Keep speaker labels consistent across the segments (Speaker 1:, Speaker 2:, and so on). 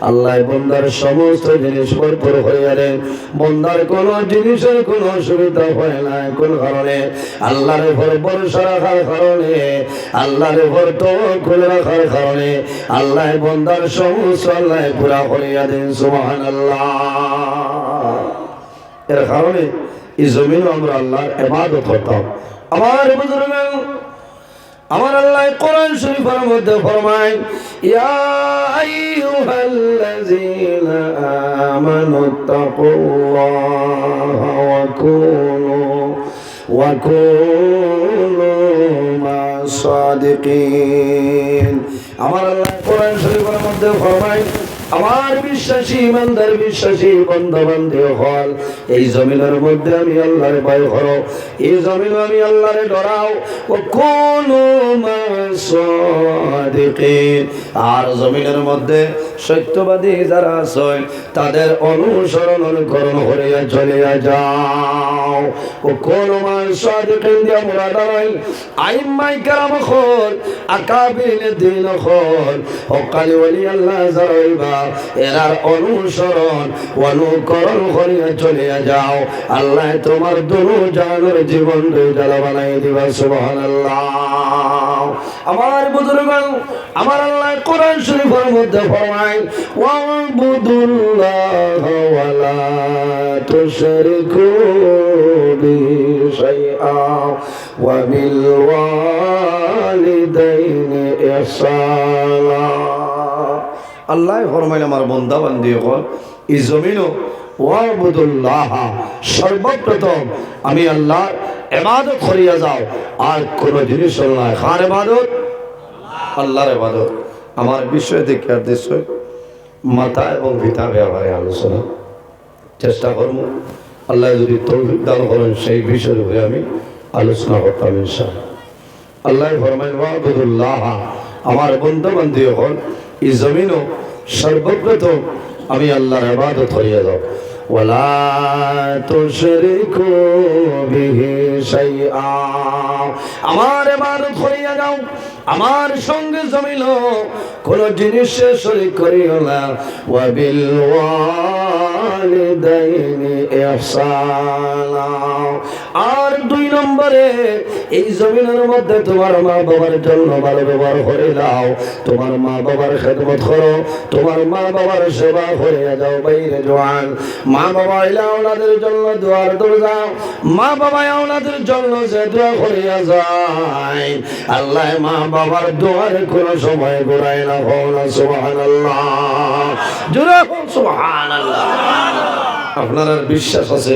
Speaker 1: আল্লাহ বন্দার সমস্ত জিনিস ভরপুর হয়ে দেন বন্দার কোন জিনিসের কোন অসুবিধা হয় না। কোন কারণে? আল্লাহর উপর ভরসা রাখার কারণে। আল্লাহর উপর তওয়াক্কুল রাখার কারণে। আল্লাহ বন্দার সমস্ত আল্লাহ পুরা করিয়া দেন, সুবহানাল্লাহ। এর কারণে এই জমিন আমরা আল্লাহর ইবাদত করতাম। আমার বুজুর্গ আমার আল্লাহ কোরআন শরীফের মধ্যে ফরমায়, ইয়া আইয়ুহাল্লাযীনা আমানু ওয়া কুনু ওয়া কুনু মা'আস সাদিকিন। আমার আল্লাহ কোরআন শরীফের মধ্যে ফরমায় আমার বিশ্বাসী ইমানদার বিশ্বাসী বন্ধু বান্ধব হল, এই জমিনের মধ্যে আমি আল্লাহরে ভয় করো এই জমিন আমি আল্লাহরে ডরাও ও কোন আর জমিনের মধ্যে সত্যবাদী যারা আছে তাদের অনুসরণ অনুকরণ করিয়া চলিয়া যাও। ও কোন দিয়া মোরা দাঁড়াই? আইম্মাই কারাম খোল আকাবিল দিন খোল ওলি আল্লাহ যারাইবা এরার অনুসরণ, অনুকরণ করিয়া চলিয়া যাও। আল্লাহ তোমার দুনু জানোর জীবন দুইটালা বানাই দিবা, সুবহানাল্লাহ। আমার বুজুর্গ আমার আল্লাহ কোরআন শরীফের মধ্যে ফরমায়, ওয়াবুদুল্লাহ ওয়ালা তুশরিকু বিহি শাইআ ওয়া বিল ওয়ালিদাইনি ইহসানা. আল্লাহ ফরমাইল আমার বন্দা বান্দি হল এই জমিনও ওয়াবুদুল্লাহ, সর্বপ্রথম আমি আল্লাহর এবাদত করিয়া যাও, আর কোন জিনিস নয় খার এবাদত আল্লাহর এবাদত আমার বিষয় দেখে আর দেশ মাথা এবং পিতা ব্যবহারে আলোচনা। চেষ্টা করব। আল্লাহ যদি তৌফিক দান করেন, সেই বিষয়ের উপরে আমি আলোচনা করতাম আল্লাহ ফরমাইন, ওয়াবুদুল্লাহ। আমার বন্ধু বান্ধব হল এই জমিনও সর্বপ্রথম আমি আল্লাহর ইবাদত হইয়া দাও। ওয়ালা তুশরিকু বিহি শাইআ। আমার ইবাদত হইয়া যাও আমার সঙ্গে জমিল, কোন জিনিসে শরীক করিও না। ওয়া বিল ওয়ালিদাইনি ইহসানা। আর দুই নম্বরে, এই জমিনের মধ্যে তোমার মা বাবার জন্য ভালো ব্যবহার করে দাও। তোমার মা বাবার খেদমত করো, তোমার মা বাবার সেবা করে যাও বাইরে জোয়ান। মা বাবা এলা ওনাদের জন্য দোয়ার দরজা। মা বাবা ওনাদের জন্য যে দোয়া করিয়া যায়। আল্লাহ মা বাবার দোয়ার কোনো সময় ঘুরায় না হও না হোক আপনার আর বিশ্বাস আছে?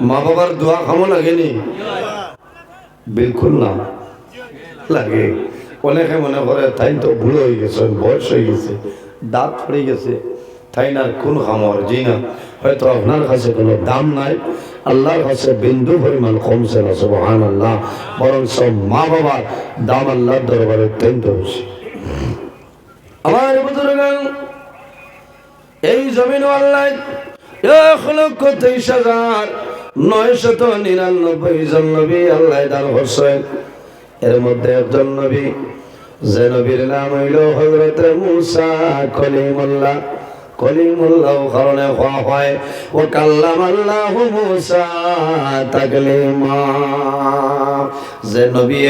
Speaker 1: মা বাবার দোয়া খামো লাগেনি? বিলকুল না। লাগে। অনেকে মনে করে, তাই তো ভুল হয়ে গেছে, বয়স হয়ে গেছে, দাঁত পড়ে গেছে, তাই না কোন খামর জি না। হয়তো আপনার কাছে কোনো দাম নাই। আল্লাহর কাছে বিন্দু পরিমাণ কমছে না সুবহান আল্লাহ বরং সব মা বাবার দাম আল্লাহর দরবারে অত্যন্ত বেশি। আমার বুজুর্গ এই জমিন আল্লাহ এক লক্ষ তেইশ হাজার নয়শত নিরানব্বই জন নবী আল্লাহ দান হোসেন এর মধ্যে একজন নবী, যে নবীর নাম হইল হজরত মুসা কলিমুল্লাহ। কলিমুল্লাহ কারণে হওয়া হয়। ও কাল্লাম আল্লাহ মুসা তাকলিমা। যে নবী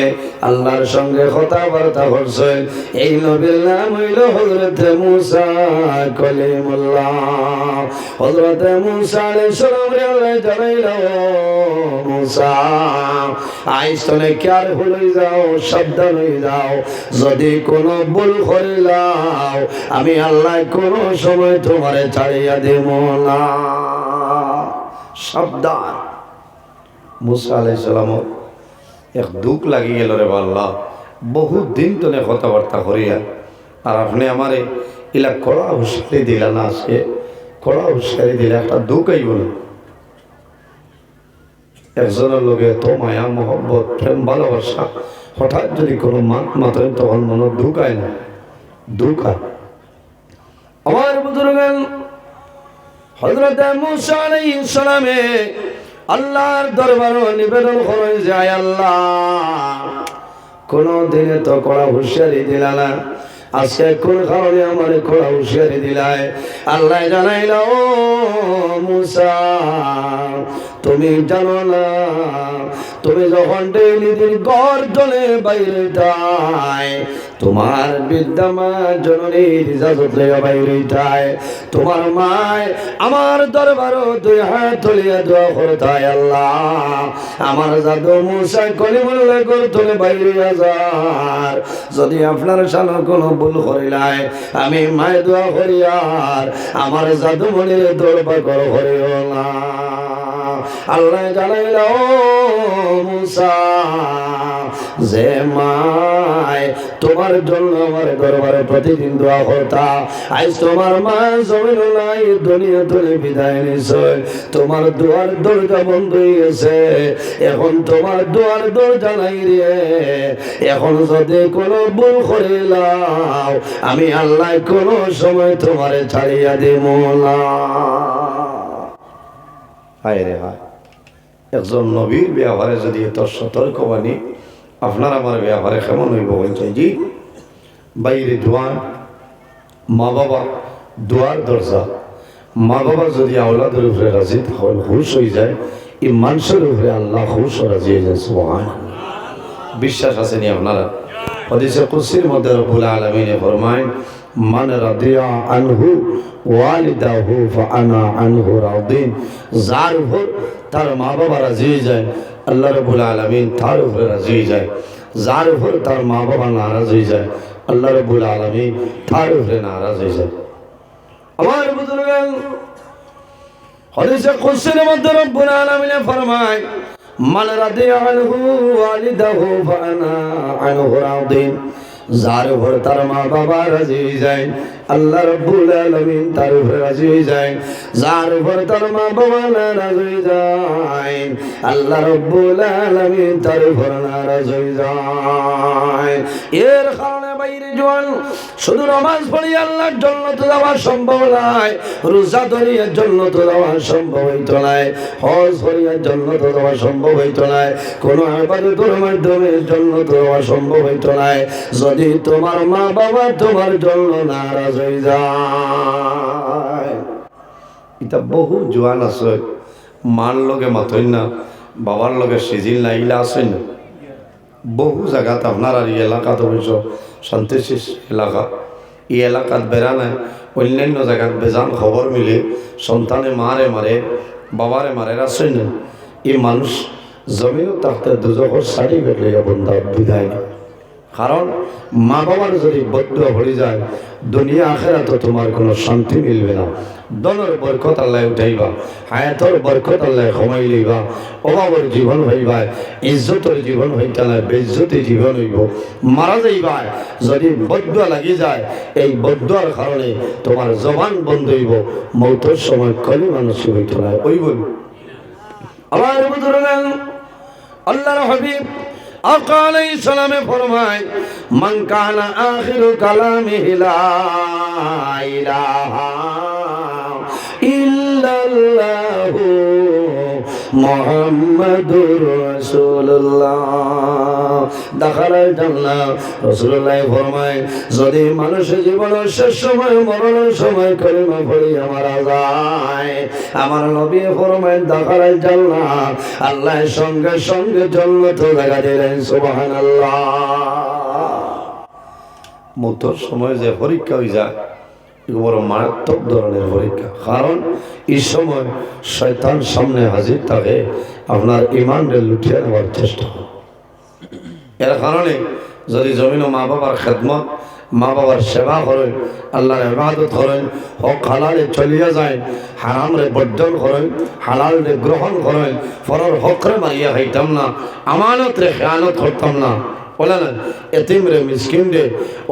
Speaker 1: আল্লাহর সঙ্গে কথাবার্তা করছেন এই নবীর নাম হইল হজরত মুসা কলিমুল্লাহ। হজরত মুসা আলাইহিস সালাম রে আল্লাহ জানাইল মুসা আইসনে কার হয়ে যাও, সাবধান হয়ে যাও। যদি কোনো ভুল করিলাও আমি আল্লাহ কোনো সময় তোমারে ছাড়িয়া দেব না। সাবধান। মুসা আলাইহিস সালাম, এক দুঃখ লাগি গেল রে আল্লাহ বহুত দিন তোনে কথাবার্তা করিয়া। আর আপনি আমারে ইলা কড়া হুঁশিয়ারি দিলা না আজকে। কড়া হুঁশিয়ারি দিলে একটা দুঃখ আইব না। একজনের লোকে তো মায়া, মহব্বত, প্রেম, ভালোবাসা, হঠাৎ যদি কোনো মাত মাতেন তখন মনে ঢুকায় না। ঢুকায় আমার বুজুর্গ হজরত আল্লাহর দরবারও নিবেদন করে যায় আল্লাহ কোন দিনে তো কড়া হুঁশিয়ারি দিলা না। আজকে কোন কারণে আমার খোলা হুঁশিয়ারি দিলায়? আল্লাহ জানাইল মুসা তুমি জানো না, তুমি যখন ডেইলি দিন ঘর চলে বাইরে যায়, তোমার বিদ্যমা জননীর ইজাজত লেগে বাইরে যায়, তোমার মায় আমার দরবারও দুই হাত তুলিয়া দোয়া করতায় আল্লাহ। আমার জাদু মুসাই কলিমুল্লাহ করে তোলে বাইরে যার, যদি আপনার সামনে কোনো ভুল করিলাই আমি মায় দোয়া করি আর আমার জাদু মনির দরবার করো করিও না। আল্লাহ জানাইল মুসা, যে মায় তোমার জন্য আমার দরবারে প্রতিদিন দোয়া হতা আজ তোমার মা জমিন নাই, দুনিয়া তুলে বিদায় নিছে। তোমার দুয়ার দরজা বন্ধ হয়ে গেছে। এখন তোমার দুয়ার দরজা নাই রে। এখন যদি কোনো ভুল করিলাম আমি আল্লাহ কোনো সময় তোমারে ছাড়িয়া দিব না। হায় রে হায়। একজন নবীর ব্যবহারে যদি এত সতর্কবাণী, আপনার আমার ব্যবহারে কেমন হইব বলছে জি? বাইরে দোয়ার মা বাবা দোয়ার দরজা। মা বাবা যদি আওলাদের উপরে রাজি হন হুশ হয়ে যায়। এই মানুষের উপরে আল্লাহ হুশ রাজি হয়ে যায় সুবহান বিশ্বাস আসেনি আপনারা? হদিসে কুসির মধ্যে রব্বুল আলামিনে ফরমায় মান রাদিয়া আনহু ওয়ালিদাহু ফাআনা আনহু রাদিন যার উপর তার মা বাবা রাজি হয়ে যায় আল্লাহ রব্বুল আলামিন তার উপরে রাজি হয়ে যায় যার উপর তার মা বাবা নারাজ হয়ে যায় আল্লাহ রব্বুল আলামিন তার উপরে নারাজ হয়ে যায় আমার বুজুর্গ হদিসে কুসির মধ্যে রব্বুল আলামিনে ফরমায় মান রাদিয়া আনহু ওয়ালিদাহু ফাআনা আনহু রাদিন যার উপর তার মা বাবা রাজি হয়ে যায় আল্লাহ রব্বুল আলামিন তার উপরে রাজি হয়ে যায়। যার উপর তার মা বাবা নারাজ হয়ে যায়। আল্লাহ রব্বুল আলামিন তার উপর নারাজ হয়ে যায়। এর কারণে বাইরে জোয়ান, শুধু নামাজ পড়ি আল্লাহর জন্য তো যাওয়া সম্ভব নয়। রোজা ধরিয়ার জন্য তো যাওয়া সম্ভব হইতো নাই। হজ করিয়ার জন্য তো যাওয়া সম্ভব হইতো কোনো আবাদতের মাধ্যমে জন্য তো যাওয়া সম্ভব হইতো নাই। যদি তোমার মা বাবা তোমার জন্য নারাজ এটা বহু জোয়ান আছে। মার লগে মাতই না বাবার লগে সিজিল না, ইলা আছে না। বহু জায়গাত আপনার আর এই এলাকাত অবশ্য শান্তিশীল এলাকা। এই এলাকাত বেড়া নাই, অন্যান্য জায়গাত বেজান খবর মিলে, সন্তানে মারে মারে বাবারে মারে আছে না। এই মানুষ জমিনও তাহতে দুজকর সার্টিফিকেট লেগে বন্ধা বিদায় না কারণ মা বাবার যদি বদ্ধ হয়ে যায়, দুনিয়া আখেরা তো তোমার কোনো শান্তি মিলবে না। দনের বরকত আল্লাহ উঠাইবা, হায়াতর বরকত আল্লাহ কমাই লইবা, অভাবর জীবন হইবা, ইজ্জতর জীবন হইতা না বেজ্জতি জীবন হইব। মারা যাইবা, যদি বদ্ধ লাগি যায়, এই বদ্ধর কারণে তোমার জবান বন্ধ হইব, মৌতর সময় কলি মানুষ হইত না ওই বল। আমার আল্লাহর হাবিব আকা আলাইহিস সালামে ফরমায় মান কানা আখিরু কালামিহি লা ইলাহা মুহাম্মাদুর রাসূলুল্লাহ। দাখালাল জান্নাহ রাসূলুল্লাহ ফরমায়, যদি মানুষের জীবনের শেষ সময়, মরণের সময় কলিমা পড়িয়া মারা যায় আমার নবী ফরমায় দাখালাল জান্নাহ আল্লাহ সঙ্গে সঙ্গে জন্নত দেখা দিলেন, সুবহানাল্লাহ। মৃত্যুর সময় যে পরীক্ষা হয়ে যায় বড় মারাত্মক ধরনের পরীক্ষা কারণ এই সময় শয়তান সামনে হাজির থাকে, আপনার ইমানকে লুটিয়ে নেওয়ার চেষ্টা। এর কারণে যদি জমিন মা বাবার খেদমত, মা বাবার সেবা করেন, আল্লাহর ইবাদত করেন, হক হালালে চলিয়া যায়, হারামরে বর্জন করেন হালালে গ্রহণ করেন ফরর হকরে মারিয়া খাইতাম না আমানত রে খেয়ানত করতাম না বলে না এতিম রে মিসকিন রে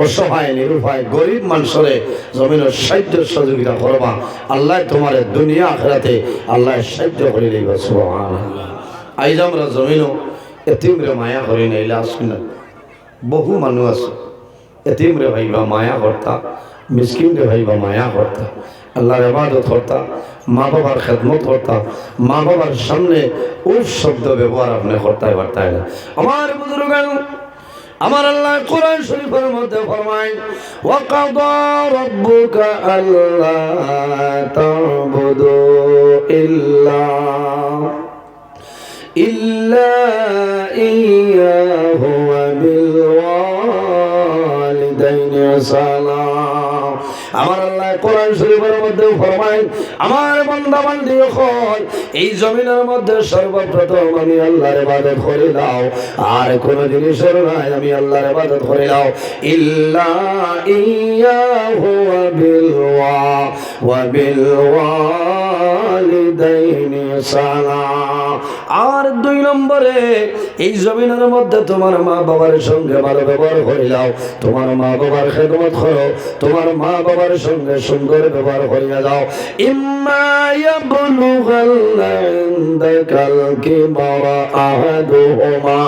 Speaker 1: অসহায়, নিরুপায়, গরিব মানুষরে জমিনের সাহায্য সহযোগিতা করবা। আল্লাহ তোমার দুনিয়া, আখরাতে আল্লাহ সাহায্য করে দিবা, সুবহানাল্লাহ। আইজ আমরা জমিনও এতিম রে মায়া করি নাইলা আসুন বহু মানুষ আছে এতিম রে ভাইবা মায়া কর্তা মিসকিন রে ভাইবা মায়া কর্তা আল্লাহর ইবাদত কর্তা মা বাবার খেদমত কর্তা মা বাবার সামনে উফ শব্দ ব্যবহার আপনি কর্তায় বার্তায় না। আমার বুজুর্গান আমার আল্লাহ কোরআন শরীফের মধ্যে ফরমায়, ওয়াকাদা রাব্বুকা আল্লা তা'বুদু ইল্লা ইল্লা ইয়াহু ওয়া বিল ওয়ালিদাইনি সালাম। আমার আল্লাহ কোরআন শরীফের মধ্যে ফরমায়, আমার বান্দা বান্দি হল এই জমিনের মধ্যে সর্বপ্রথম আমি আল্লাহর ইবাদত করে দাও আর কোন জিনিসের নাই আমি আল্লাহর ইবাদত করে দাও ইল্লা ইয়াহু বিল ওয়া ওয়া বিল ওয়ালিদাইনি সালাম। আর দুই নম্বরে, এই জমিনের মধ্যে তোমার মা বাবার সঙ্গে ভালো ব্যবহার করে যাও। তোমার মা বাবার খেদমত করো, তোমার মা বাবার সঙ্গে সুন্দর ব্যবহার করিয়া দাও ইম্মা ইয়াবলুগান্না ইনদাকাল কিবারা আহাদুহুমা,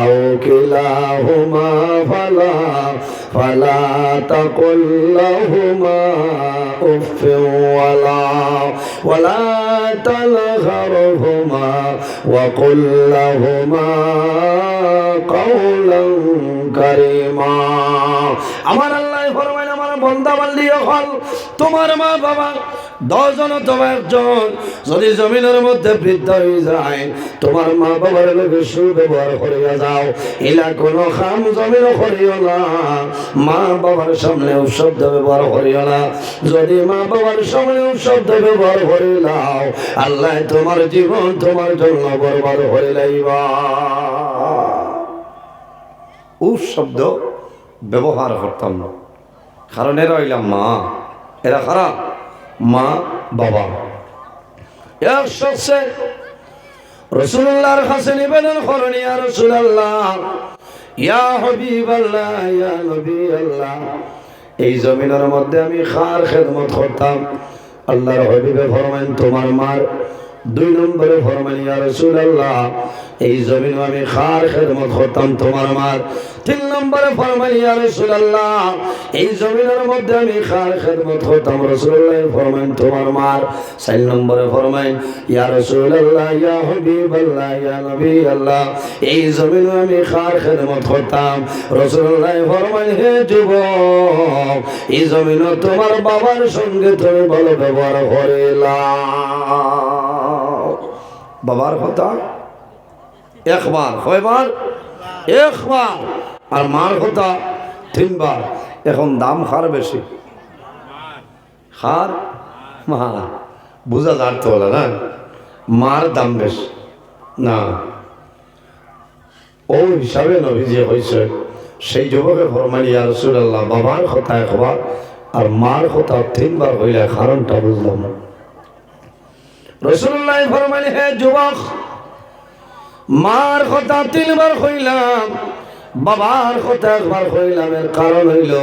Speaker 1: আও কিলাহুমা ফালা فلا تقل لهما أف ولا ولا تنهرهما وقل لهما قولا كريما أمر الله আল্লাহ ফরমাইন আমার বন্দা বান্দি হল তোমার মা বাবা দশজন অথবা একজন, যদি জমিনের মধ্যে বৃদ্ধ হয়ে যায়, তোমার মা বাবার লোকে সুব্যবহার করিয়া যাও। এলা কোনো খাম জমিন করিও না। মা বাবার সামনে শব্দ ব্যবহার করিও না। যদি মা বাবার সামনে শব্দ ব্যবহার করে নাও, আল্লাহ তোমার জীবন তোমার জন্য বরবাদ করে লাইবা। উফ শব্দ ব্যবহার করতাম না। কারণ এরা হইলাম মা। এরা খারাপ মা, বাবা। এক শখসে রসুল্লাহর কাছে নিবেদন করেন, ইয়া রসুলাল্লাহ। ইয়া হাবিবাল্লাহ, ইয়া নবী আল্লাহ এই জমিনের মধ্যে আমি খার খেদমত করতাম। আল্লাহর হবিবে ফরমাইন, তোমার মার দুই নম্বরে ফরমাইন ইয়া রাসূলুল্লাহ, এই জমিন আমি খার খেদমত করতাম তোমার মার তিন নম্বরে ফরমাইন ইয়া রাসূলুল্লাহ, এই জমিনের মধ্যে আমি খার খেদমত করতাম। রাসূলুল্লাহ ফরমাইন, তোমার মার। চার নম্বরে ফরমাইন, ইয়া রাসূলুল্লাহ, ইয়া হাবিবাল্লাহ, ইয়া নবী আল্লাহ এই জমিনে আমি খার খেদমত করতাম। রাসূলুল্লাহ ফরমাইন, হে যুবক, এই জমিনে তোমার বাবার সঙ্গে তুমি ভালো ব্যবহার করিলাম বাবার কথা। একবার, কয়বার? একবার। আর মার কথা তিনবার। এখন দাম খার বেশি। খার মা, বুঝা তো বলে না। মার দাম বেশি। না। ও হিসাবে যে হয়েছে। সেই যুবকে ফরমানি আর রসুল্লাহ বাবার কথা একবার আর মার কথা তিনবার হইলে কারণটা বুঝলাম না। রসুল্লাহ ফরমানি হে যুবক, মার কথা তিনবার হইলাম বাবার কথা একবার হইলাম এর কারণ হইল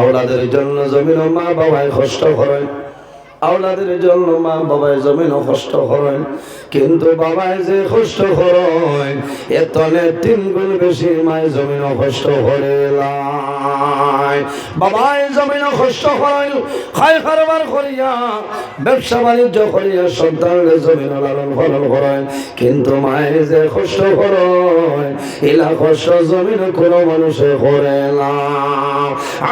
Speaker 1: আওলাদের জন্য জমিন মা বাবায় কষ্ট করেন, আওলাদের জন্য মা বাবায় জমিন কষ্ট করেন, কিন্তু বাবায় যে কষ্ট করেন এতনে তিন গুণ বেশি মায় জমিন কষ্ট করে বাবায় জমিন কষ্ট করেন খায় কারবার করিয়া, ব্যবসা বাণিজ্য করিয়া সন্তানের জমিন লালন পালন করেন কিন্তু মায়ের যে কষ্ট এলা কষ্ট জমিন মানুষে করে না।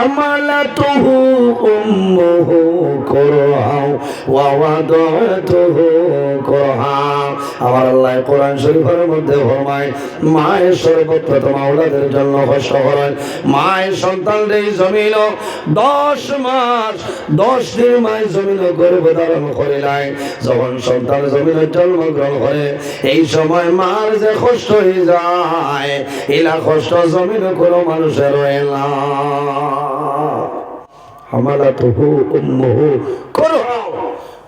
Speaker 1: আমালা তুহু উম্মুহু করহাও করহাও আমার আল্লাহ কোরআন শরীফের মধ্যে ফরমায়, মায়ের জন্য মায়ের সন্তান এই জমিন, দশ মাস, দশ দিন মায়ের জমিন গর্ভ ধারণ করে নাই। যখন সন্তান জমিনের জন্মগ্রহণ করে, এই সময় মার যে কষ্ট হয়ে যায়, এলা কষ্ট জমিন কোনো মানুষের রয়ে না। উম্মুহু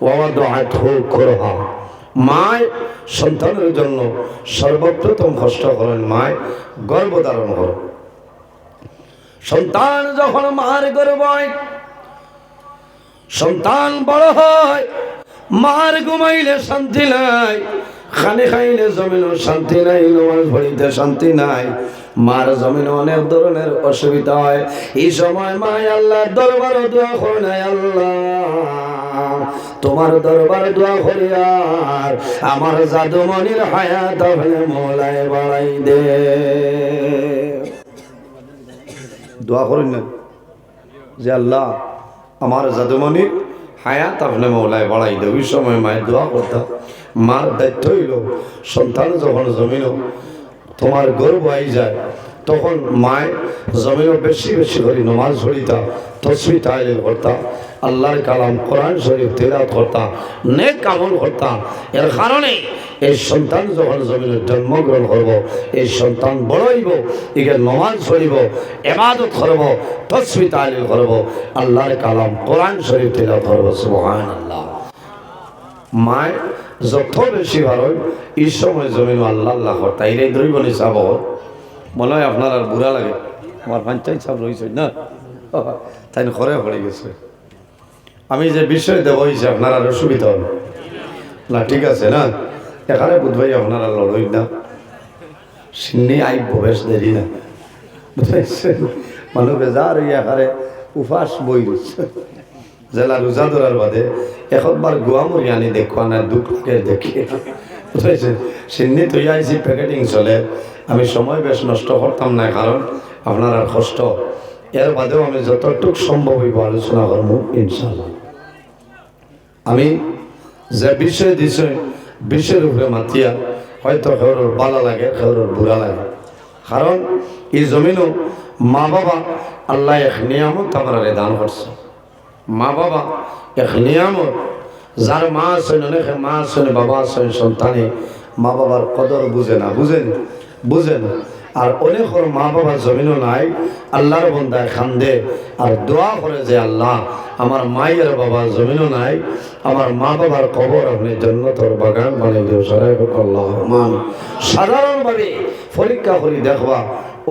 Speaker 1: ওয়া ওয়াদাআতহু করহা। মায় সন্তানের জন্য সর্বপ্রথম কষ্ট করেন মায় গর্ভধারণ করে সন্তান যখন মার গর্ব হয়, সন্তান বড় হয়, মার ঘুমাইলে শান্তি নাই, খানে খাইলে জমিন শান্তি নাই, নমাজ পড়িতে শান্তি নাই। মার জমিন অনেক ধরনের অসুবিধা হয়। এই সময় মায় আল্লাহ দরবার দোয়া করে নাই, আল্লাহ, তোমার দরবার দোয়া করি আর আমার জাদুমণির হায়াত আপনি মোলায় বাড়াই দে। দোয়া করেন না। যে আল্লাহ আমার জাদুমণি হায়াত আপনি মৌলায় বাড়াই দেব ওই সময় মায়ের দোয়া করতাম। মার দায়িত্ব হইল, সন্তান যখন জমিন তোমার গর্ব আই যায়, তখন মায় জমিনও বেশি বেশি করে নমাজ ধরিতা তসবি তাইলে করতা। আল্লাহর কালাম কোরআন শরীফ তেলাত করতা নেক আমল করতা এর কারণে এই সন্তান যখন জমিনে জন্মগ্রহণ করব, এই সন্তান বড় হইব একে নমাজ পড়িব এবাদত করব, তসবি তাইলিল করব, আল্লাহর কালাম কোরআন শরীফ তেলাত করব সুবহান আল্লাহ মায় যত বেশি ভালো এই সময় জমিন আল্লাহ আল্লাহ করতা এই দ্রৈব নিচাব মনে হয় আপনার আর বুড়া লাগে, আমার পঞ্চায়েত সব রয়েছে না? তাই ঘরে পড়ে গেছে। আমি যে বিষয় দেবো হয়েছে আপনার আর অসুবিধা হবে না, ঠিক আছে না? এখানে বুধবাই আপনার লড়ই না। সিন্নি আই প্রবেশ দেরি না। বুঝাইছেন মানুষ বেজার এখানে উপাস বই জেলা রোজা ধরার বাদে এখনবার গোয়া মরি আনি দেখুয়া না দুঃখ লাগে দেখি। বুঝাইছেন সিন্নি তুই আইসি প্যাকেটিং চলে। আমি সময় বেশ নষ্ট করতাম না, কারণ আপনার আর কষ্ট। এর বাদেও আমি যতটুক সম্ভব হইব আলোচনা করব ইনশাল্লাহ আমি যে বিষয় দিছে বিষয়ের উপরে মাতিয়া, হয়তো খেউরের বালা লাগে খেউরের বুড়া লাগে। কারণ এই জমিনও মা বাবা আল্লাহ এক নিয়ামত আমরা দান করছে মা বাবা এক নিয়ামত যার মা আছেন অনেকে মা আছেন বাবা আছেন সন্তানে মা বাবার কদর বুঝে না বুঝেন বুঝেন আর অনেকর মা বাবা জমিনও নাই আল্লাহর বন্দায় খান্দে। আর দোয়া করে যে আল্লাহ আমার মায়ের বাবা জমিনও নাই আমার মা বাবার কবর আপনি জন্নতর বাগান বানিয়ে দেব আল্লাহ। মান সাধারণভাবে পরীক্ষা করি দেখবা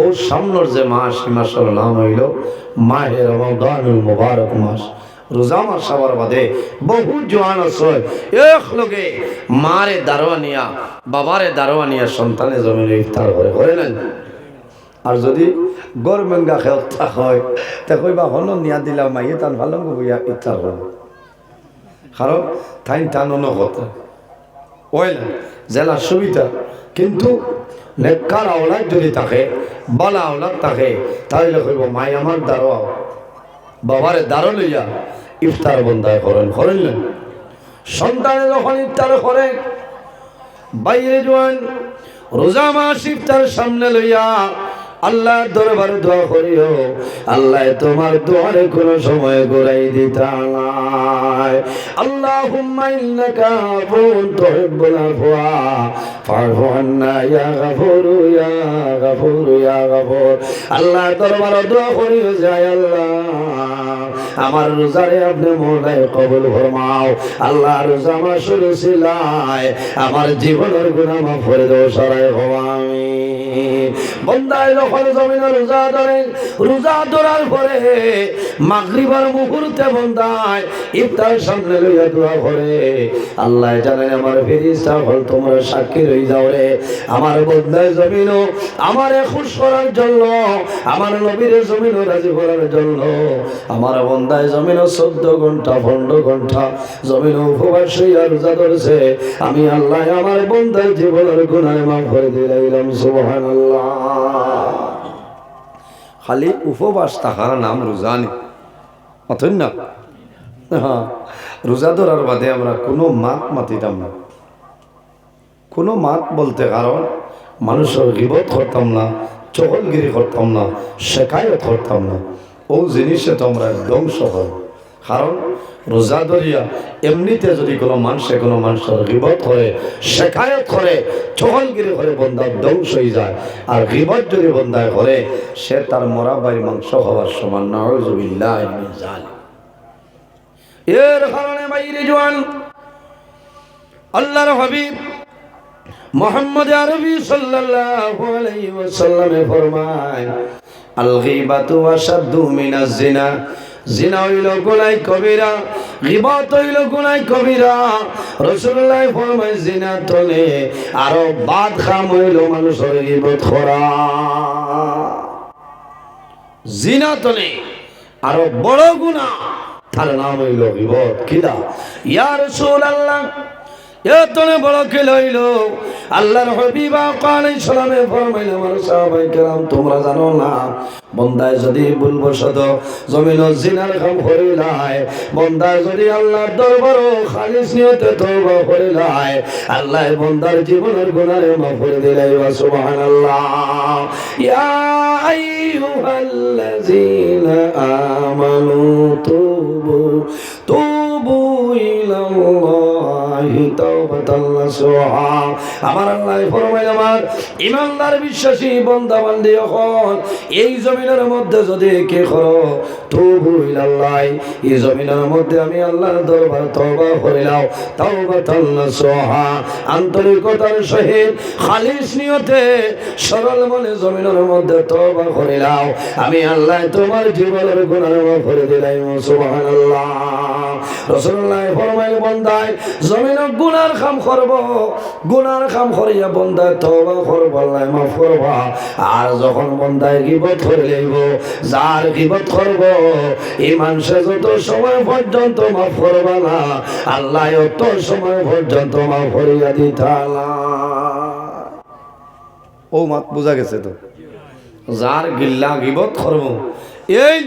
Speaker 1: ও সামনের যে মাস সে মাসের নাম হইল মাহের রমাদানুল মুবারক মাস। রোজা মাস সবার বাদে বহু জোয়ান এক লোকে মারে দারোয়ানিয়া বাবারে দারোয়ানিয়া সন্তানে জমিনে ইফতার করে করে নেন আর যদি গর মেঙ্গা খেয়ে হয়, তা কইবা হন নিয়া দিলাম, মাইয়ে তান ভালো বইয়া ইফতার করে। কারণ তাই টান কথা ওই জেলার সুবিধা। কিন্তু নেককার আওলাদ যদি থাকে, বালা আওলাদ থাকে তাহলে কইব, মাই আমার দারোয়া। বাবারে দারো লইয়া ইফতার বন্ধায় করেন করেন না? সন্তানে যখন ইফতার করে, বাইরে জোয়ান, রোজা মাস ইফতার সামনে লইয়া আল্লাহ দরবারে দোয়া করিও, আল্লাহ তোমার দোয়ারে কোনো সময় ঘুরাই দিতা আল্লাহ আল্লাহুম্মা ইন্নাকা আফুন তুহিব্বুল আমার রোজারে আপনি মোলাই কবুল ফরমাও। আল্লাহ রোজা মাস রসিলায় আমার জীবনের গুণা মাফ করে দেও সরাই হওয়ামি বন্দায় যখন জমিন রোজা ধরে রোজা ধরার পরে মাগরিবার মুহূর্তে বন্দায় ইফতার সামনে লইয়া দোয়া করে। আল্লাহ জানেন আমার ফেরিস্তা হল তোমরা সাক্ষী রই যাও রে আমার বন্দায় জমিন আমার খুশ করার জন্য, আমার নবীর জমিন রাজি করার জন্য, আমার বন্দায় জমিন চোদ্দ ঘণ্টা পনেরো ঘণ্টা জমিন উপবাস হইয়া রোজা ধরছে। আমি আল্লাহ আমার বন্দায় জীবনের গুণায় মাফ করে দিলাম সুবহান খালি উপবাস থাকার নাম রোজানি অথন্য হ্যাঁ রোজা ধরার বাদে আমরা কোনো মাত মাতিতাম না। কোনো মাত বলতে কারণ মানুষের গিবত করতাম না চকলগিরি করতাম না, শেখায়ত করতাম না। ও জিনিসে তো আমরা ধ্বংস হয়। কারণ রোজা ধরিয়া এমনিতে যদি কোনো মানুষে কোনো মানুষের গিবত করে, শেখায়ত করে চহলগিরি করে বন্ধার ধ্বংস হয়ে যায়। আর গিবত যদি বন্ধায় করে, সে তার মরা বাড়ি মাংস হওয়ার সমান নজবিল্লাহ এর কারণে বাইরে জোয়ান আল্লাহর হাবিব মোহাম্মদ আরবি সাল্লাল্লাহু আলাইহি ওয়াসাল্লামে ফরমায়, আল গীবাতু মিনাজ জিনা। জিনা হইল গুনাহ কবিরা, গীবত হইল গুনাহ কবিরা। রাসূলুল্লাহ ফরমায়, জিনা তলে আরও বাদ খাম হইল মানুষের গীবত করা। জিনা তলে আরও বড় গুনাহ, তার নাম হইল গীবত। কিদা ইয়া রাসূলুল্লাহ এতনে বড় কি লইল? আল্লাহর হবিবা কালাই সালামে ফরমাইল, আমার সাহাবাই কেরাম, তোমরা জানো না? বন্দায় যদি ভুলবশত জমিন জিনার কাম করিলায় বন্দায় যদি আল্লাহর দরবার খালিস নিয়তে তওবা করিলায় আল্লাহ বন্দার জীবনের গুনারে মাফ করে দিলাই ওয়া সুবহানাল্লাহ। ইয়া আইয়ুহাল্লাযীনা আমানু তুবু তুবু ইলাল্লাহি। তাওবাতান নাসুহা আমার আল্লাহ ফরমাইল আমার, ইমানদার বিশ্বাসী বান্দা বান্দি আমি আন্তরিকতার সহিত খালিস নিয়তে, সরল মনে জমিনের মধ্যে তওবা করিলাম আমি আল্লাহ তোমার জীবনের গুনাহ মাফ করে দিলাম, সুবহানাল্লাহ। রাসূলুল্লাহ ফরমাইল বন্দায় জমিন গুনার কাম করব, গুনার কাম করিয়া বন্দায় তওবা করব, আল্লাহ মাফ করব। আর যখন বন্দায় গিবত করে লইব যার গিবত করব এই মানুষে যত সময় পর্যন্ত মাফ করবা না, আল্লাহ অত সময় পর্যন্ত মাফ করিয়া দিতালা
Speaker 2: ও মাত বোঝা গেছে তো?
Speaker 1: যার গিল্লা গিবত করব, এই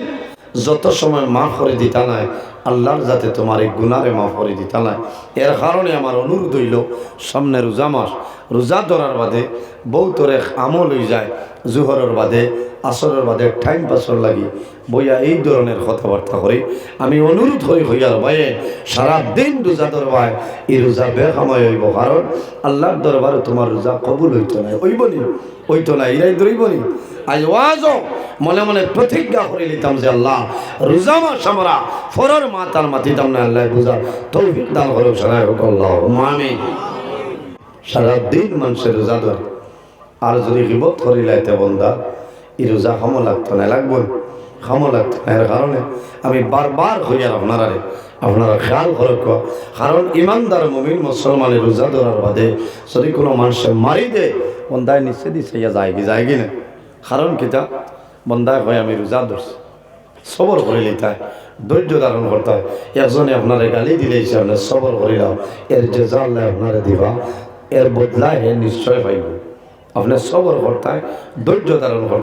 Speaker 1: যত সময় মাফ করে দিতা নাই আল্লাহর যাতে তোমার এই গুনারে মাফ করে দিতা নাই এর কারণে আমার অনুরোধ হইল, সামনে রোজা মাস, রোজা ধরার বাদে বউ তোরে আমল হয়ে যায়, জুহরের বাদে আসরের বাদে টাইম পাসর লাগি বইয়া এই ধরনের কথাবার্তা করি। আমি অনুরোধ হই হইয়ার ভাইয়ে সারা দিন রোজা ধরবায় এই রোজা বেকাময় হইব, কারণ আল্লাহর দরবারে তোমার রোজা কবুল হইতো না হইব নি? হইতো না ইরাই ধরিব নি? আজ ওয়াজও মনে মনে প্রতিজ্ঞা করে নিতাম যে আল্লাহ, রোজা মাস আমরা ফরর মাতার মাতিতাম না, আল্লাহ বুঝা তৌফিক দান করো সারাই হোক, আল্লাহ আমিন। সারা দিন মানুষের রোজা ধরে। আর যদি গিবত করিলাইতে বন্দা এই রোজা খামো লাগতো না, লাগবো খামো লাগতো না, এর কারণে আমি বারবার হইয়ার আপনারা আপনারা খেয়াল করে কো। কারণ ইমানদার মমিন মুসলমানের রোজা ধরার বাদে যদি কোনো মানুষে মারি দে, বন্দায় নিচে দিছে ইয়া যায় কি যায় কি না? কারণ কিতা বন্দায় হয় আমি রোজা ধরছি। সবর করে লিতায় ধৈর্য ধারণ করতে হয়। একজনে আপনারে গালি দিলে আপনার সবর করিলাম এর যে জানলে আপনারে দিবা। এর বদলায় হে নিশ্চয় পাইব। আপনার সবর করতে হয়, ধৈর্য ধারণ করতে।